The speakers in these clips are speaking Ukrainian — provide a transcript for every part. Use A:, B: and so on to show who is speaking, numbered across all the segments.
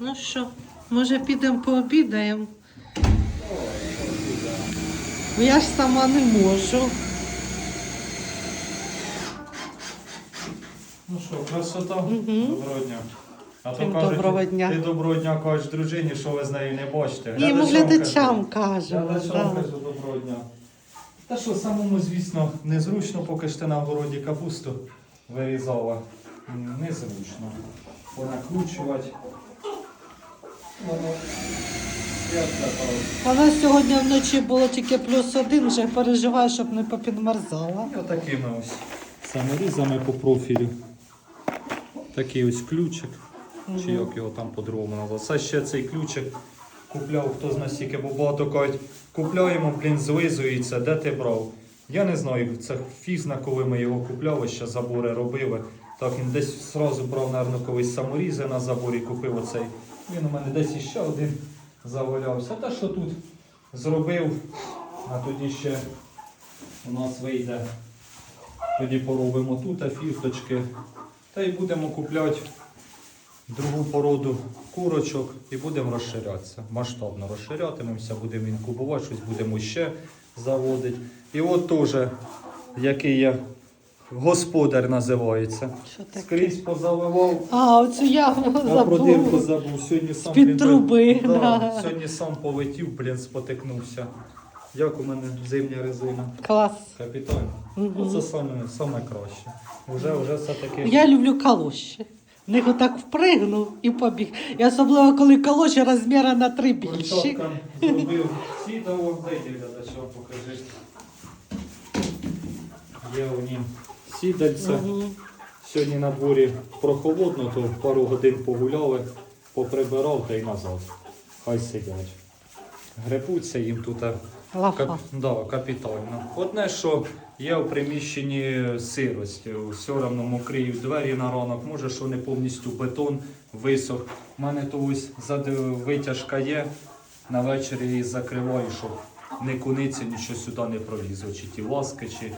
A: Ну що, може підемо пообідаємо? Бо я ж сама не можу.
B: Ну що, красота? Доброго дня. А
A: Всім
B: кажуть,
A: доброго дня.
B: Ти доброго дня кажеш дружині, що ви з нею не бачите.
A: Ні, ми
B: Глядачам
A: кажемо.
B: Глядачам
A: да.
B: кажу доброго дня. Та що, самому, звісно, незручно, поки ж ти на городі капусту вирізала. Незручно. Понакручувати.
A: Вона сьогодні вночі було тільки плюс один, вже переживаю, щоб не попідмерзала.
B: І отакими ось саморізами по профілю. Такий ось ключик. Чи як його там по-другому назвати. Це ще цей ключик купляв, хто з нас тільки, бо багато кажуть, купляємо, блін, злизується, де ти брав? Я не знаю, це фізна, коли ми його купляли, ще забори робили. Так він десь зразу брав, напевно, колись саморізи на заборі, купив оцей. Він у мене десь іще один завалявся. Та що тут зробив, а тоді ще у нас вийде. Тоді поробимо тут а фірточки. Та й будемо купляти другу породу курочок і будемо розширятися. Масштабно розширятимемося, будемо інкубувати, щось будемо ще заводити. І от теж, який я господар називається.
A: Що таке?
B: Скрізь позаливав.
A: А, оцю яму
B: А про дирку забув. Сьогодні сам
A: З-під
B: блін,
A: труби,
B: Да,
A: да.
B: Сьогодні сам полетів, блін, спотикнувся. Як у мене зимня резина.
A: Клас.
B: Капітально. Ну, це саме, саме краще. Вже, вже все-таки.
A: Я люблю калоші. В них отак впригнув і побіг. І особливо, коли калоші розміра на три більші.
B: Зробив сідало, дайте глядачам покажи. Є у нім сідальце.
A: Мгм.
B: Сьогодні на дворі прохолодно, то пару годин погуляли, поприбирав та й назад. Хай сидять. Гребуться їм тут.
A: Лафа.
B: Кап... Да, капітально. Одне, що є в приміщенні сирості, все одно мокріють двері на ранок, може, що не повністю бетон висох. У мене то ось зад- витяжка є, на вечері її закриваю, щоб не куниця нічого сюди не пролізло, чи ті ласки, чи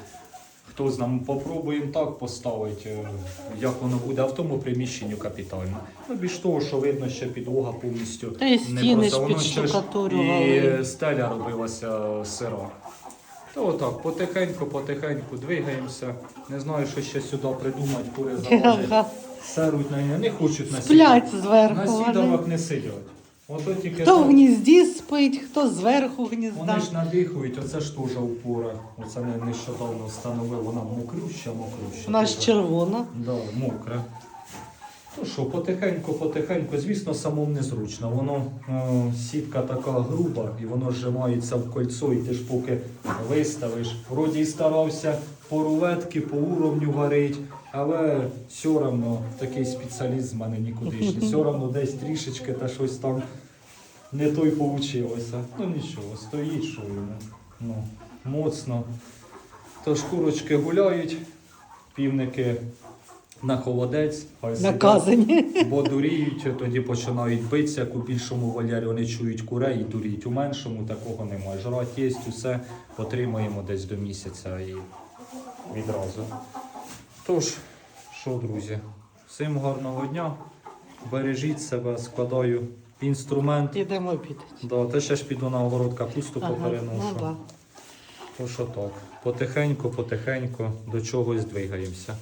B: хто знає, Ми попробуємо так поставити, е, як воно буде, а в тому приміщенню капітально. Ну, більш того, що видно, ще підлога повністю
A: Та й
B: не
A: стіни
B: просто, воно ще ж
A: підштукатурювали.
B: І стеля робилася сира. То отак, потихеньку, потихеньку двигаємося. Не знаю, що ще сюди придумати, кури залазять.
A: Ага.
B: Серуть на не хочуть на
A: Сплять
B: сідалах.
A: зверху.
B: На
A: вони.
B: не сидять. Ото тільки
A: Хто в
B: так.
A: гнізді спить, хто зверху
B: Вони ж надихують, оце ж теж опора. Оце не- нещодавно встановив, вона мокрюща, мокруща.
A: Вона ж
B: теж.
A: червона.
B: Да, мокре. Ну що, потихеньку, потихеньку, звісно, самому незручно. Воно е, сітка така груба і воно зжимається в кольцо, і ти ж поки виставиш. Вроді і старався по рулетки, по уровню варить, але все одно такий спеціаліст з мене нікудишній. Все одно десь трішечки та щось там не той получилося. Ну нічого, стоїть, що йому. Ну, моцно. Тож курочки гуляють, півники на холодець, хай сидять,
A: Наказані.
B: бо дуріють, тоді починають битися, як у більшому вольєрі вони чують курей і дуріють. У меншому такого немає. Жрать є, усе потримаємо десь до місяця і відразу. Тож, що, друзі, всім гарного дня. Бережіть себе, складаю інструмент.
A: Ідемо обідати.
B: Да, та ще ж піду на огород капусту
A: Ага,
B: попереношу.
A: ну да.
B: То що так, потихеньку, потихеньку до чогось двигаємося.